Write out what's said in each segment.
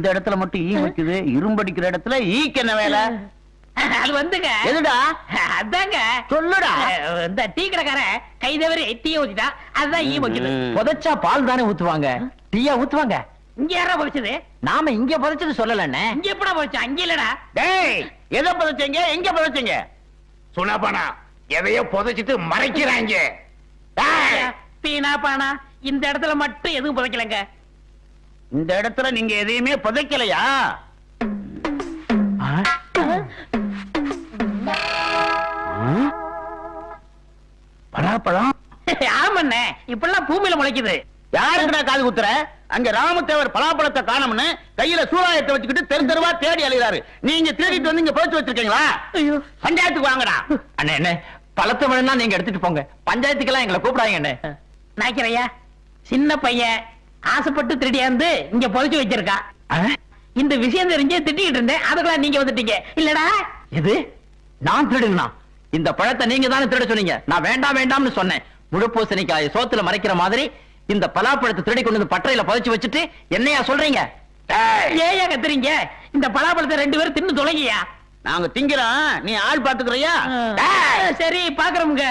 இந்த இடத்துல மட்டும் ஈ வைக்குது இரும்படிக்கிற இடத்துல ஈக்கு என்ன வேலை? அது வந்துங்க. எதுடா? அதாங்க. சொல்லுடா. இந்த டீ கடைக்காரன் கை தவறி டீய ஊத்திட்டா அதுதான் ஈ வைக்குது. புதைச்சா பால் தானே ஊத்துவாங்க. டீயா ஊத்துவாங்க. இங்க யாரா பொறிச்சது நாம இங்க புதைச்சது சொல்லலண்ணே. இங்க எப்படா பொறிச்சா அங்க இல்லடா. டேய் எதை புதைச்சீங்க? எங்க புதைச்சீங்க? சுனபனா எதையோ புதைச்சிட்டு மறைக்கிறாங்க. டேய், பீனா பானா இந்த இடத்துல மட்டும் எதுவும் புதைக்கலங்க. இந்த இடத்துல நீங்க எதையுமே புதைக்கலையா? பலாப்பழம் ஆமாண்ணே இப்பெல்லாம் பூமியில முளைக்குது. யாருக்குடா காது குத்துற? அங்க ராமதேவர் பலாப்பழத்தை காணோம்னு கையில சூறாயத்தை வச்சுக்கிட்டு தெரு தெருவா தேடி அலைகிறாரு நீங்க தேடிட்டு வந்து இங்க புதைச்சு வச்சிருக்கீங்களா? ஐயோ. பஞ்சாயத்துக்கு வாங்கடா. அண்ணே என்ன பழத்தை வேணும்னா நீங்க எடுத்துட்டு போங்க. பஞ்சாயத்துக்கெல்லாம் எங்களை கூப்பிடாங்க அண்ணே. நாய்க்கிறையா சின்ன பையன். ஆசைப்பட்டு திருடியாந்து இங்க புதைச்சு வச்சிருக்கா? இந்த விஷயம் தெரிஞ்சு திட்டிக்கிட்டு இருந்தேன். அதுக்கெல்லாம் நீங்க வந்துட்டீங்க. இல்லடா. எது? நான் திருடுங்கண்ணா இந்த பழத்தை நீங்க தானே திருட சொன்னீங்க. நான் வேண்டாம் வேண்டாம்னு சொன்னேன். முழுப்பூசணிக்காய் சோத்துல மறைக்கிற மாதிரி இந்த பலாப்பழத்தை திருடி கொண்டு வந்து பட்டறையில புதைச்சு வச்சுட்டு என்னையா சொல்றீங்க? ஏயா! கத்துறீங்க? இந்த பலாப்பழத்தை ரெண்டு பேரும் தின்னு தொலைங்கயா நாங்க திங்கிறோம். நீ ஆள் பாத்துக்கிறியா? சரி பாக்குறோமுங்க.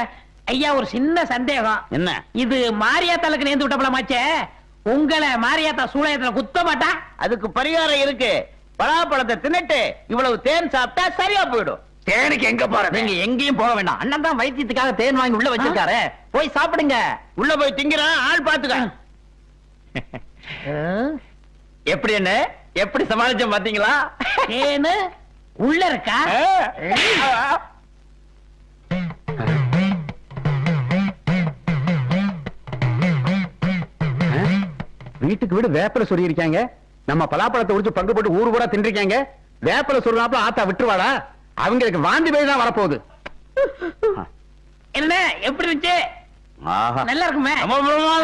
ஐயா ஒரு சின்ன சந்தேகம். என்ன? இது மாரியாத்தாளுக்கு நேர்ந்து விட்ட பழமாச்சே? உங்களை மாரியாத்தா சூளையத்துல குத்த மாட்டா? அதுக்கு பரிகாரம் இருக்கு. பலாப்பழத்தை தின்னுட்டு இவ்வளவு தேன் சாப்பிட்டா சரியா போயிடும். தேனுக்கு எங்க போறது நீங்க எங்கேயும் போக வேண்டாம். அண்ணன் தான் வைத்தியத்துக்காக தேன் வாங்கி உள்ள வச்சிருக்காரு. போய் சாப்பிடுங்க. உள்ள போய் திங்கிறான் ஆள் பாத்துக்க. எப்படி என்ன? எப்படி சமாளிச்சோம் பாத்தீங்களா? ஏன்னு உள்ள இருக்கா? வீட்டுக்கு வீடு வேப்பல சொல்லி இருக்காங்க நம்ம பலாப்பழத்தை உடிச்சு பங்கு போட்டு ஊரு பூரா தின்றிருக்காங்க. வேப்பல சொல்றாப்புல ஆத்தா விட்டுருவாடா? அவங்களுக்கு வாந்தி பேய் தான் வரப்போகுது. என்ன எப்படி இருந்துச்சு. நல்லா இருக்குமே.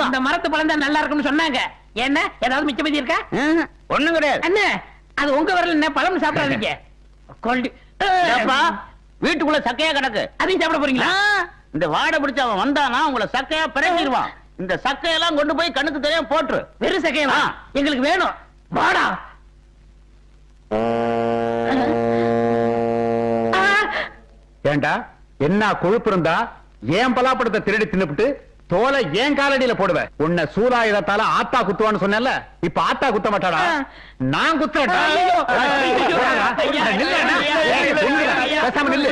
இந்த மரத்து பழம் தான் நல்லா இருக்கும்னு சொன்னாங்க. என்ன ஏதாவது மிச்சம் மீதி இருக்கா ஒண்ணும் கிடையாது. அண்ணே அது உங்க வரல என்ன பழம் சாப்பிடாதீங்க. வீட்டுக்குள்ள சக்கையா கிடக்கு. அதையும் சாப்பிட போறீங்களா? இந்த வாடை பிடிச்ச அவன் வந்தானா உங்களை சக்கையா பிறங்கிடுவான் இந்த சக்கையெல்லாம் கொண்டு போய் கண்ணுக்கு தெரியாம போட்டுரு. வெறும் சக்கையவா ஆ. எங்களுக்கு வேணும். வாடா. ஆ. ஏண்டா? என்ன கொழுப்பு இருந்தா ஏன் பலாப்பழத்தை திருடி தின்னுபிட்டு தோலை ஏன் காலடியில போடுவ? உன்னை சூலாயுதத்தால ஆத்தா குத்துவான்னு சொன்னேன்ல இப்ப ஆத்தா குத்த மாட்டாடா? நான். நில்லு. பேசாம நில்லு.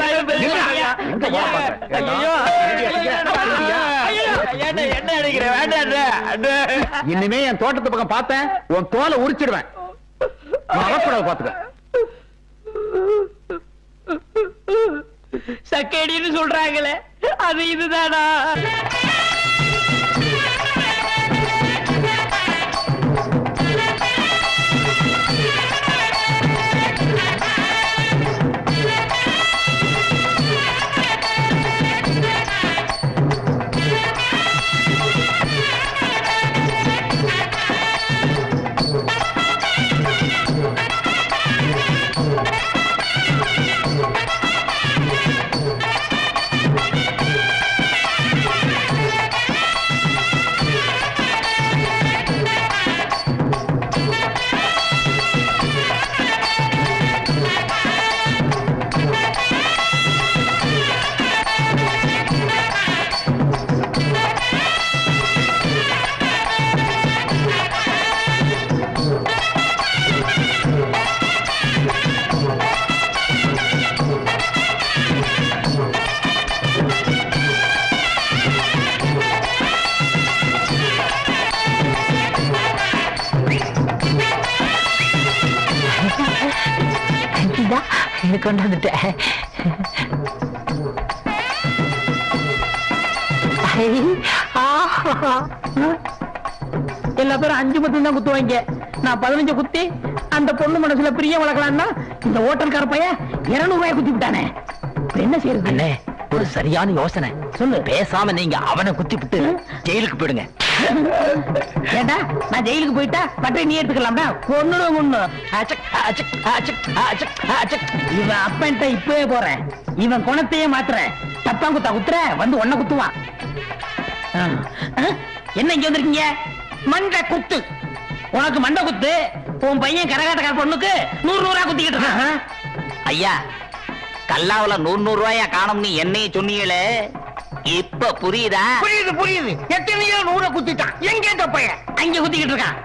இனிமே என் தோட்டத்து பக்கம் பார்த்தேன் உன் தோலை உரிச்சிடுவேன். வரக்கூடாது பாத்துக்க. சக்கேடின்னு சொல்றாங்களே அது இதுதானா? கொண்டு வந்துட்டேன். எல்லா பேரும் அஞ்சு பத்து தான் குத்துவாங்க. நான் பதினஞ்சு குத்தி அந்த பொண்ணு மனசுல பிரியம் வளர்க்கலாம்னா இந்த ஹோட்டல்கார பையன் இருநூறு ரூபாய் குத்தி விட்டானே. என்ன செய்யறது? ஒரு சரியான யோசனை. சொல்லு. பேசாம நீங்க அவனை குத்தி விட்டு ஜெயிலுக்கு போயிடுங்க. ஏண்டா? நான் ஜெயிலுக்கு போயிட்டா பட்டை நீ எடுத்துக்கலாம்டா? ஒன்னு ஒண்ணு. இவன் அப்பன்ட்ட இப்பவே போறேன். இவன் குணத்தையே மாத்துறேன். தப்பா குத்தா குத்துற வந்து ஒன்ன குத்துவான். என்ன இங்க வந்திருக்கீங்க? மண்ட குத்து. உனக்கு மண்டை குத்து? உன் பையன் கரகாட்டக்கார பொண்ணுக்கு நூறு நூறா குத்திக்கிட்டு இருக்கான். ஐயா கல்லாவில நூறு நூறு ரூபாயா காணும்னு என்னையே சொன்னீங்களே. இப்ப புரியுதா? புரியுது புரியுது. எத்தனையோ நூற குத்திட்டான். எங்க தப்பைய அங்க குத்திக்கிட்டு இருக்கான்.